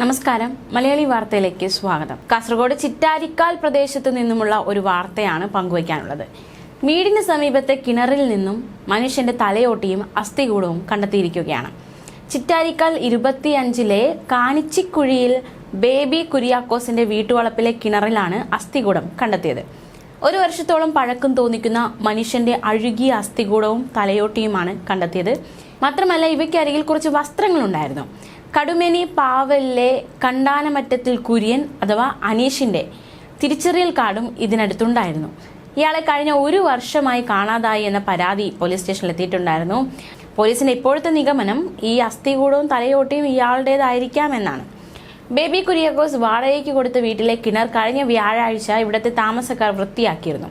നമസ്കാരം. മലയാളി വാർത്തയിലേക്ക് സ്വാഗതം. കാസർഗോഡ് ചിറ്റാരിക്കാൽ പ്രദേശത്ത് നിന്നുമുള്ള ഒരു വാർത്തയാണ് പങ്കുവയ്ക്കാനുള്ളത്. വീടിന് സമീപത്തെ കിണറിൽ നിന്നും മനുഷ്യന്റെ തലയോട്ടിയും അസ്ഥികൂടവും കണ്ടെത്തിയിരിക്കുകയാണ്. ചിറ്റാരിക്കാൽ ഇരുപത്തിയഞ്ചിലെ കാണിച്ചിക്കുഴിയിൽ ബേബി കുര്യാക്കോസിന്റെ വീട്ടുവളപ്പിലെ കിണറിലാണ് അസ്ഥികൂടം കണ്ടെത്തിയത്. ഒരു വർഷത്തോളം പഴക്കം തോന്നിക്കുന്ന മനുഷ്യന്റെ അഴുകിയ അസ്ഥികൂടവും തലയോട്ടിയുമാണ് കണ്ടെത്തിയത്. മാത്രമല്ല ഇവയ്ക്കരികിൽ കുറച്ച് വസ്ത്രങ്ങളുണ്ടായിരുന്നു. കടുമേനി പാവലിലെ കണ്ടാനമറ്റത്തിൽ കുര്യൻ അഥവാ അനീഷിന്റെ തിരിച്ചറിയൽ കാർഡും ഇതിനടുത്തുണ്ടായിരുന്നു. ഇയാളെ കഴിഞ്ഞ ഒരു വർഷമായി കാണാതായി എന്ന പരാതി പോലീസ് സ്റ്റേഷനിൽ എത്തിയിട്ടുണ്ടായിരുന്നു. പോലീസിന്റെ ഇപ്പോഴത്തെ നിഗമനം ഈ അസ്ഥികൂടവും തലയോട്ടിയും ഇയാളുടേതായിരിക്കാമെന്നാണ്. ബേബി കുര്യാക്കോസ് വാടകയ്ക്ക് കൊടുത്ത വീട്ടിലെ കിണർ കഴിഞ്ഞ വ്യാഴാഴ്ച ഇവിടുത്തെ താമസക്കാർ വൃത്തിയാക്കിയിരുന്നു.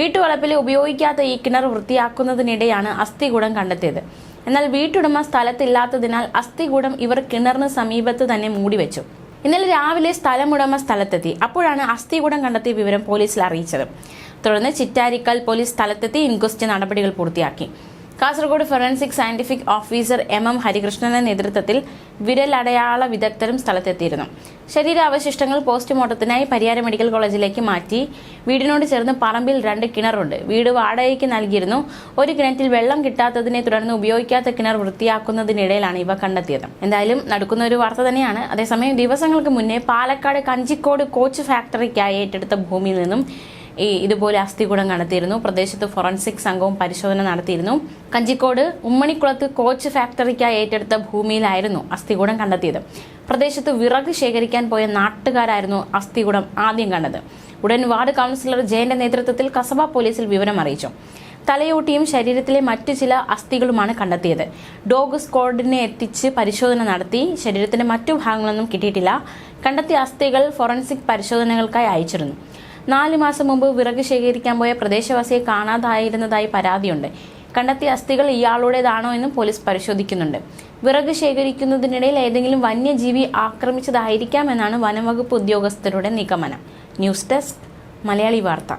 വീട്ടുവളപ്പിൽ ഉപയോഗിക്കാത്ത ഈ കിണർ വൃത്തിയാക്കുന്നതിനിടെയാണ് അസ്ഥികൂടം കണ്ടെത്തിയത്. എന്നാൽ വീട്ടുടമ സ്ഥലത്തില്ലാത്തതിനാൽ അസ്ഥികൂടം ഇവർ കിണറിന് സമീപത്ത് തന്നെ മൂടിവെച്ചു. ഇന്നലെ രാവിലെ സ്ഥലമുടമ സ്ഥലത്തെത്തി. അപ്പോഴാണ് അസ്ഥികൂടം കണ്ടെത്തിയ വിവരം പോലീസിൽ അറിയിച്ചത്. തുടർന്ന് ചിറ്റാരിക്കൽ പോലീസ് സ്ഥലത്തെത്തി ഇൻക്വസ്റ്റ് നടപടികൾ പൂർത്തിയാക്കി. Kasaragod forensic scientific officer M M ഹരികൃഷ്ണന്റെ നേതൃത്വത്തിൽ വിരലടയാള വിദഗ്ധരും സ്ഥലത്തെത്തിയിരുന്നു. ശരീരാവശിഷ്ടങ്ങൾ പോസ്റ്റ്മോർട്ടത്തിനായി പരിയാര മെഡിക്കൽ കോളേജിലേക്ക് മാറ്റി. വീടിനോട് ചേർന്ന് പറമ്പിൽ രണ്ട് കിണറുണ്ട്. വീട് വാടകയ്ക്ക് നൽകിയിരുന്നു. ഒരു കിണറ്റിൽ വെള്ളം കിട്ടാത്തതിനെ തുടർന്ന് ഉപയോഗിക്കാത്ത കിണർ വൃത്തിയാക്കുന്നതിനിടയിലാണ് ഇവ കണ്ടെത്തിയത്. എന്തായാലും നടക്കുന്ന ഒരു വാർത്ത തന്നെയാണ്. അതേസമയം ദിവസങ്ങൾക്ക് മുന്നേ പാലക്കാട് കഞ്ചിക്കോട് കോച്ച് ഫാക്ടറിക്കായി ഏറ്റെടുത്ത ഭൂമിയിൽ നിന്നും ഈ ഇതുപോലെ അസ്ഥികൂടം കണ്ടെത്തിയിരുന്നു. പ്രദേശത്ത് ഫോറൻസിക് സംഘവും പരിശോധന നടത്തിയിരുന്നു. കഞ്ചിക്കോട് ഉമ്മണിക്കുളത്ത് കോച്ച് ഫാക്ടറിക്കായി ഏറ്റെടുത്ത ഭൂമിയിലായിരുന്നു അസ്ഥികൂടം കണ്ടെത്തിയത്. പ്രദേശത്ത് വിറക് ശേഖരിക്കാൻ പോയ നാട്ടുകാരായിരുന്നു അസ്ഥികൂടം ആദ്യം കണ്ടത്. ഉടൻ വാർഡ് കൗൺസിലർ ജയന്റെ നേതൃത്വത്തിൽ കസബ പോലീസിൽ വിവരം അറിയിച്ചു. തലയോട്ടിയും ശരീരത്തിലെ മറ്റു ചില അസ്ഥികളുമാണ് കണ്ടെത്തിയത്. ഡോഗ് സ്ക്വാഡിനെ എത്തിച്ച് പരിശോധന നടത്തി. ശരീരത്തിന്റെ മറ്റു ഭാഗങ്ങളൊന്നും കിട്ടിയിട്ടില്ല. കണ്ടെത്തിയ അസ്ഥികൾ ഫോറൻസിക് പരിശോധനകൾക്കായി അയച്ചിരുന്നു. നാല് മാസം മുമ്പ് വിറക് ശേഖരിക്കാൻ പോയ പ്രദേശവാസിയെ കാണാതായിരുന്നതായി പരാതിയുണ്ട്. കണ്ടെത്തിയ അസ്ഥികൾ ഇയാളുടേതാണോ എന്നും പോലീസ് പരിശോധിക്കുന്നുണ്ട്. വിറക് ശേഖരിക്കുന്നതിനിടയിൽ ഏതെങ്കിലും വന്യജീവി ആക്രമിച്ചതായിരിക്കാം എന്നാണ് വനംവകുപ്പ് ഉദ്യോഗസ്ഥരുടെ നിഗമനം. ന്യൂസ് ഡെസ്ക് മലയാളി വാർത്ത.